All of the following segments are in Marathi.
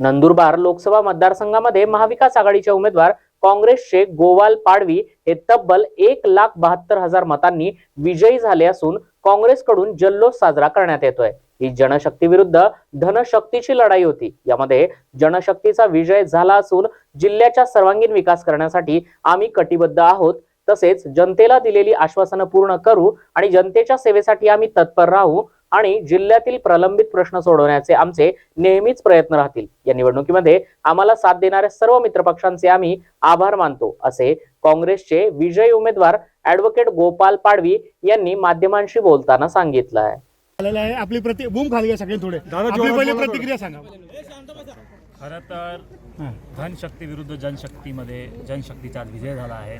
नंदुरबार लोकसभा मतदारसंघामध्ये महाविकास आघाडीचे उमेदवार काँग्रेसचे गोवाल पाडवी हे तब्बल एक लाख बहात्तर हजार मतांनी विजयी झाले असून काँग्रेसकडून जल्लोष साजरा करण्यात येतोय. ही जनशक्ती विरुद्ध धनशक्तीची लढाई होती. यामध्ये जनशक्तीचा विजय झाला असून जिल्ह्याच्या सर्वांगीण विकास करण्यासाठी आम्ही कटिबद्ध आहोत. तसेच जनतेला दिलेली आश्वासनं पूर्ण करू आणि जनतेच्या सेवेसाठी आम्ही तत्पर राहू. आणि जिल्ह्यातील प्रलंबित प्रश्न सोडवण्याचे आमचे नेहमीच प्रयत्न राहतील. या निवडणुकीमध्ये आम्हाला साथ देणाऱ्या सर्व मित्रपक्षांचे आम्ही आभार मानतो असे काँग्रेसचे विजयी उमेदवार ऍडव्होकेट गोपाल पाडवी यांनी माध्यमांशी बोलताना सांगितलं आहे. आपली प्रति बूम खाली सगळे थोडे. आपली पहिली प्रतिक्रिया सांगा. खरं तर. धनशक्ती विरुद्ध जनशक्तीमध्ये जनशक्तीचा विजय झाला आहे.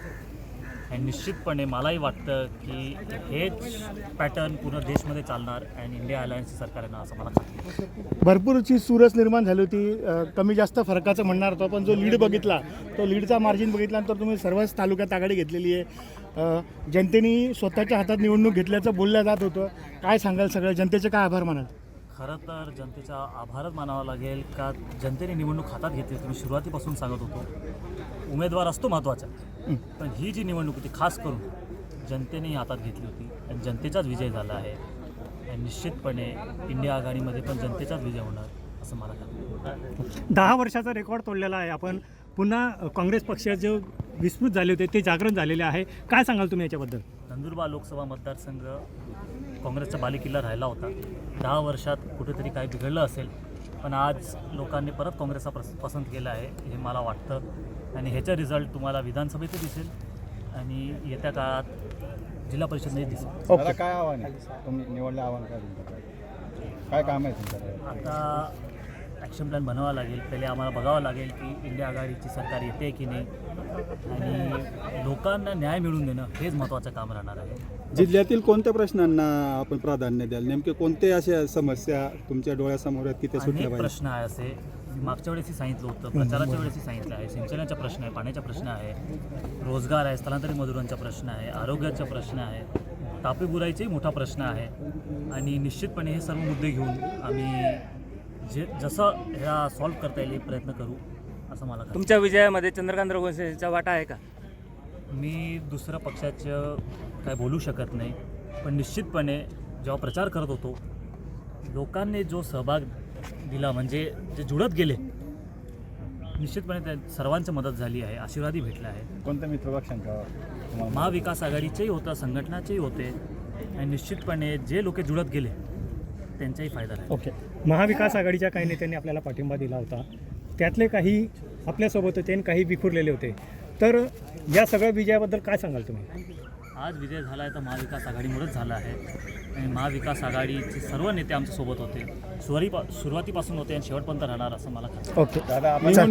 आणि निश्चितपणे मलाही वाटतं की हेच पॅटर्न पूर्ण देशमध्ये चालणार अँड इंडिया अलायन्स सरकार येणार असं मला खात्री भरपूरची सुरस निर्माण झाली होती अ, कमी जास्त फरकाचं म्हणणार होतो पण जो लीड बघितला तो लीडचा मार्जिन बघितल्यानंतर तुम्ही सर्वच तालुक्यात आघाडी घेतलेली आहे. अ, जनतेने स्वतःच्या हातात निवडणूक घेतल्याचं बोललं जात होतं. काय सांगाल सगळं? जनतेचे काय आभार मानाल? खरं तर जनतेचा आभारच मानावा लागेल का? जनतेने निवडणूक हातात घेतली तुम्ही सुरुवातीपासून सांगत होतो. उमेदवार असतो महत्त्वाचा पण ही जी निवडणूक होती खास करून जनतेने हातात घेतली होती आणि जनतेचाच विजय झाला आहे. आणि निश्चितपणे इंडिया आघाडीमध्ये पण जनतेचाच विजय होणार असं मला वाटतं दहा वर्षाचा रेकॉर्ड तोडलेला आहे. आपण पुन्हा काँग्रेस पक्षाचे जे विस्मृत झाले होते ते जागरण झालेले आहे. काय सांगाल तुम्ही याच्याबद्दल? नंदुरबार लोकसभा मतदारसंघ काँग्रेसचा बालेकिल्ला राहिला होता. दहा वर्षात कुठेतरी काही बिघडलं असेल पण आज लोकांनी परत काँग्रेसचा प्रस पसंत केला आहे हे मला वाटतं. आणि ह्याचा रिझल्ट तुम्हाला विधानसभेतही दिसेल आणि येत्या काळात जिल्हा परिषदेही दिसेल. काय आव्हान आहे? तुम्ही निवडलं आव्हान काय काय काम आहे तुमच्याकडे? आता ॲक्शन प्लॅन बनवावा लागेल. पहिले आम्हाला बघावं लागेल की इंडिया आघाडीची सरकार येते की नाही. आणि लोकांना न्याय मिळवून देणं हेच महत्त्वाचं काम राहणार आहे. जिल्ह्यातील कोणत्या प्रश्नांना आपण प्राधान्य द्याल? नेमके कोणते अशा समस्या तुमच्या डोळ्यासमोर आहेत की ते सुटल्या प्रश्न आहे असे. मागच्या वेळेसही सांगितलं होतं प्रचाराच्या वेळेसही सांगितलं आहे. सिंचनाचा प्रश्न आहे पाण्याचा प्रश्न आहे रोजगार आहे स्थलांतरित मजुरांचा प्रश्न आहे आरोग्याचा प्रश्न आहे टापी बुराईचाही मोठा प्रश्न आहे. आणि निश्चितपणे हे सर्व मुद्दे घेऊन आम्ही जे जसं ह्या सॉल्व्ह करता येईल हे प्रयत्न करू असं मला तुमच्या विजयामध्ये चंद्रकांत रघुवंशीचा वाटा आहे का. मी दुसऱ्या पक्षाचं काय बोलू शकत नाही पण निश्चितपणे जेव्हा प्रचार करत होतो लोकांनी जो सहभाग दिला म्हणजे जे जुळत गेले निश्चितपणे त्या सर्वांची मदत झाली आहे आशीर्वादही भेटला आहे कोणत्या मित्रपक्षांका तुम्हाला महाविकास आघाडीचेही होतं संघटनाचेही होते आणि निश्चितपणे जे लोक जुळत गेले त्यांचाही फायदा राहील. ओके. महाविकास आघाडीच्या काही नेत्यांनी आपल्याला पाठिंबा दिला होता. त्यातले काही आपल्यासोबत होते आणि काही विखुरलेले होते. तर या सगळ्या विजयाबद्दल काय सांगाल तुम्ही? आज विजय झाला आहे तर महाविकास आघाडीमुळेच झाला आहे. आणि महाविकास आघाडीचे सर्व नेते आमच्यासोबत होते. सुरुवाती सुरुवातीपासून होते आणि शेवटपर्यंत राहणार असं मला. ओके. दादा आपण